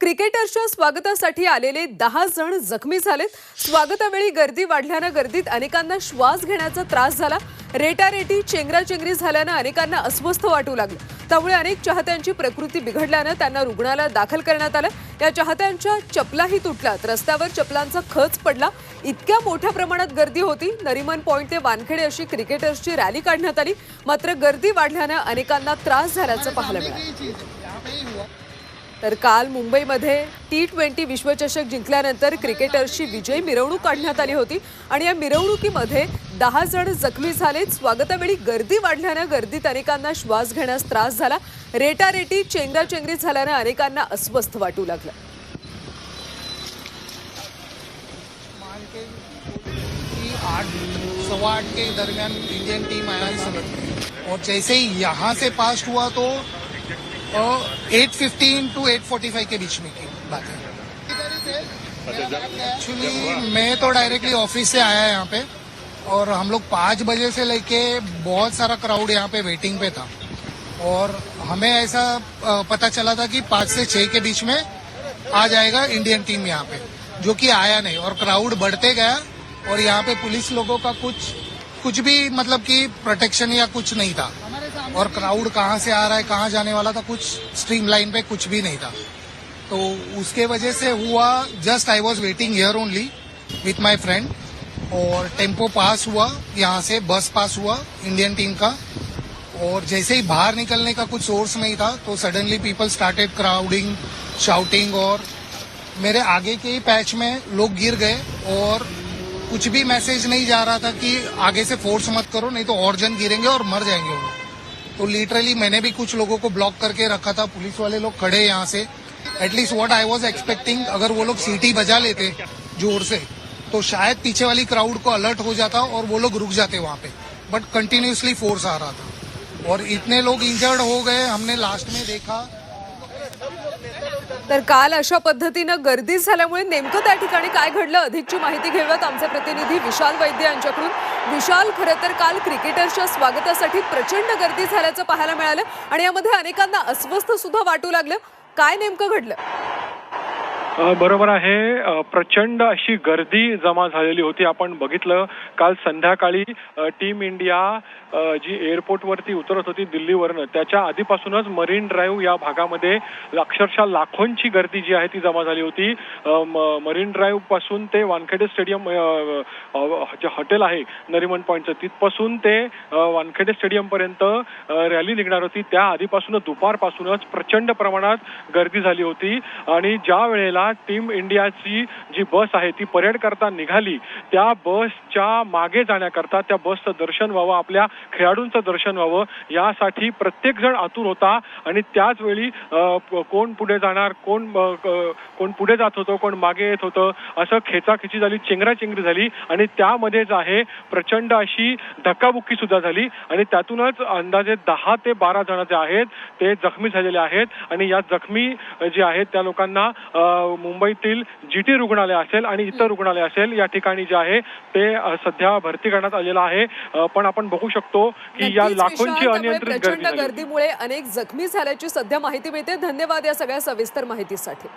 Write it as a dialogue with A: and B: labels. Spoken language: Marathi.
A: क्रिकेटर्सच्या स्वागतासाठी आलेले दहा जण जखमी झालेत. स्वागतावेळी गर्दी वाढल्यानं गर्दीत अनेकांना श्वास घेण्याचा त्रास झाला. रेटारेटी चेंगराचेंगरी झाल्यानं अनेकांना अस्वस्थ वाटू लागलं. त्यामुळे अनेक चाहत्यांची प्रकृती बिघडल्यानं त्यांना रुग्णालयात दाखल करण्यात आलं. या चाहत्यांच्या चपलाही तुटल्यात. रस्त्यावर चपलांचा खच पडला. इतक्या मोठ्या प्रमाणात गर्दी होती. नरिमन पॉईंट ते वानखेडे अशी क्रिकेटर्सची रॅली काढण्यात आली. मात्र गर्दी वाढल्यानं अनेकांना त्रास झाल्याचं पाहायला मिळालं. तर काल मुंबईमध्ये टी ट्वेंटी विश्वचषक जिंकल्यानंतर क्रिकेटर्सची विजयी मिरवणूक काढण्यात आली होती. आणि या मिरवणुकीमध्ये दहा जण जखमी झालेत. स्वागतावेळी गर्दी वाढल्यानं गर्दीत अनेकांना श्वास घेण्यास त्रास झाला. रेटारेटी चेंगराचेंगरी झाल्यानं अनेकांना अस्वस्थ वाटू लागलं.
B: आठ सवा आठ के दरमियान इंडियन टीम आया है और जैसे ही यहाँ से पास हुआ तो eight fifteen to eight forty five के बीच में की बात है। एक्चुअली मैं तो डायरेक्टली ऑफ़िस से आया यहाँ पे और हम लोग पाँच बजे से लेके बहुत सारा क्राउड यहाँ पे वेटिंग पे था। और हमें ऐसा पता चला था कि पाँच से छः के बीच में आ जाएगा इंडियन टीम यहाँ पे जो कि आया नहीं और क्राउड बढ़ते गया और यहाँ पे पुलिस लोगों का कुछ कुछ भी मतलब कि प्रोटेक्शन या कुछ नहीं था। और क्राउड कहाँ से आ रहा है, कहाँ जाने वाला था, कुछ स्ट्रीम लाइन पे कुछ भी नहीं था तो उसके वजह से हुआ just I was waiting here only with my friend और टेंपो पास हुआ, यहाँ से बस पास हुआ इंडियन टीम का और जैसे ही बाहर निकलने का कुछ सोर्स नहीं था तो suddenly people started crowding shouting और मेरे आगे के ही पैच में लोग गिर गए और कुछ भी मैसेज नहीं जा रहा था कि आगे से फोर्स मत करो, नहीं तो और जन गिरेंगे और मर जाएँगे वो। तो लिटरली मैंने भी कुछ लोगों को ब्लॉक करके रखा था। पुलिस वाले लोग खड़े यहाँ से। At least what I was expecting अगर वो लोग सीटी बजा लेते ज़ोर से तो शायद पीछे वाली क्राउड को अलर्ट हो जाता और वो लोग रुक जाते वहाँ पे। बट कंटिन्यूसली फोर्स आ रहा था। और इतने लोग इंजर्ड हो गए, हमने लास्ट में देखा
A: तर काल अशा पद्धतीनं गर्दी झाल्यामुळे नेमकं त्या ठिकाणी काय घडलं अधिकची माहिती घेऊयात. आमचे प्रतिनिधी विशाल वैद्य यांच्याकडून. विशाल खरं तर काल क्रिकेटर्सच्या स्वागतासाठी प्रचंड गर्दी झाल्याचं पाहायला मिळालं आणि यामध्ये अनेकांना अस्वस्थ सुद्धा वाटू लागलं. काय नेमकं घडलं?
C: बरोबर आहे. प्रचंड अशी गर्दी जमा झालेली होती. आपण बघितलं काल संध्याकाळी टीम इंडिया जी एअरपोर्टवरती उतरत होती दिल्लीवरनं त्याच्या आधीपासूनच मरीन ड्राईव्ह या भागामध्ये अक्षरशः लाखोंची गर्दी जी आहे ती जमा झाली होती. म- मरीन ड्राईव्हपासून ते वानखेडे स्टेडियम जे हॉटेल आहे नरिमन पॉईंटचं तिथपासून ते वानखेडे स्टेडियमपर्यंत रॅली निघणार होती. त्या आधीपासूनच दुपारपासूनच प्रचंड प्रमाणात गर्दी झाली होती. आणि ज्या वेळेला टीम इंडियाची जी बस आहे ती परेड करता निघाली. त्या बसच्या मागे जाण्याकरता त्या बसचं दर्शन व्हावं आपल्या खेळाडूंचं दर्शन व्हावं यासाठी प्रत्येक जण आतुर होता. आणि त्याच वेळी कोण पुढे जाणार कोण कोण पुढे जात होतं कोण मागे येत होतं असं खेचाखेची झाली चेंगराचेंगरी झाली. आणि त्यामध्येच आहे प्रचंड अशी धक्काबुक्की सुद्धा झाली. आणि त्यातूनच अंदाजे दहा ते बारा जण जे आहेत ते जखमी झालेले आहेत. आणि या जखमी जे आहेत त्या लोकांना मुंबईतील जी टी रुग्णालय असेल आणि इतर रुग्णालय असेल या ठिकाणी जे आहे ते सध्या भरती करण्यात आलेलं आहे. पण आपण बघू शकतो की या लाखोंची अनियंत्रित.
A: गर्दीमुळे अनेक जखमी झाल्याची सध्या माहिती मिळते. धन्यवाद या सगळ्या सविस्तर माहितीसाठी.